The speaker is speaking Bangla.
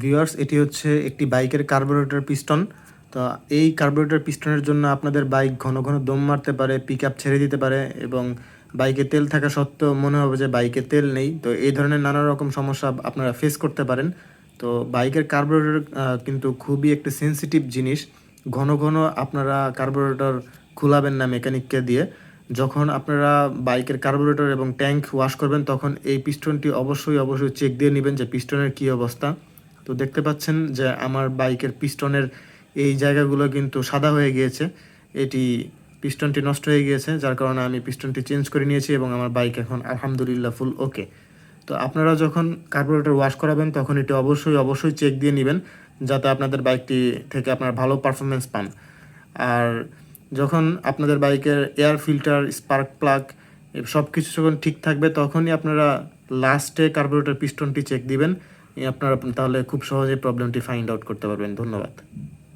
ভিউয়ার্স এটি হচ্ছে একটি বাইকের কার্বোরেটর পিস্টন তো এই কার্বোরেটর পিস্টনের জন্য আপনাদের বাইক ঘন ঘন দম মারতে পারে পিক ছেড়ে দিতে পারে এবং বাইকে তেল থাকা সত্ত্বেও মনে হবে যে বাইকে তেল নেই। তো এই ধরনের নানা রকম সমস্যা আপনারা ফেস করতে পারেন। তো বাইকের কার্বোরেটর কিন্তু খুবই একটি সেনসিটিভ জিনিস। ঘন ঘন আপনারা কার্বোরেটর খুলাবেন না মেকানিককে দিয়ে। যখন আপনারা বাইকের কার্বোরেটর এবং ট্যাঙ্ক ওয়াশ করবেন, তখন এই পিস্টনটি অবশ্যই অবশ্যই চেক দিয়ে নেবেন যে পিস্টনের কী অবস্থা। তো দেখতে পাচ্ছেন যে আমার বাইকের পিস্টনের এই জায়গাগুলো কিন্তু সাদা হয়ে গিয়েছে। এটি পিস্টনটি নষ্ট হয়ে গিয়েছে, যার কারণে আমি পিস্টনটি চেঞ্জ করে নিয়েছি এবং আমার বাইক এখন আলহামদুলিল্লাহ ফুল ওকে। তো আপনারা যখন কার্বোরেটর ওয়াশ করাবেন, তখন এটি অবশ্যই অবশ্যই চেক দিয়ে নেবেন যাতে আপনাদের বাইকটি থেকে আপনারা ভালো পারফরমেন্স পান। আর যখন আপনাদের বাইকের এয়ার ফিল্টার, স্পার্ক প্লাগ সব কিছু যখন ঠিক থাকবে, তখনই আপনারা লাস্টে কার্বোরেটর পিস্টনটি চেক দিবেন। আপনারা তাহলে খুব সহজে প্রবলেমটি ফাইন্ড আউট করতে পারবেন। ধন্যবাদ।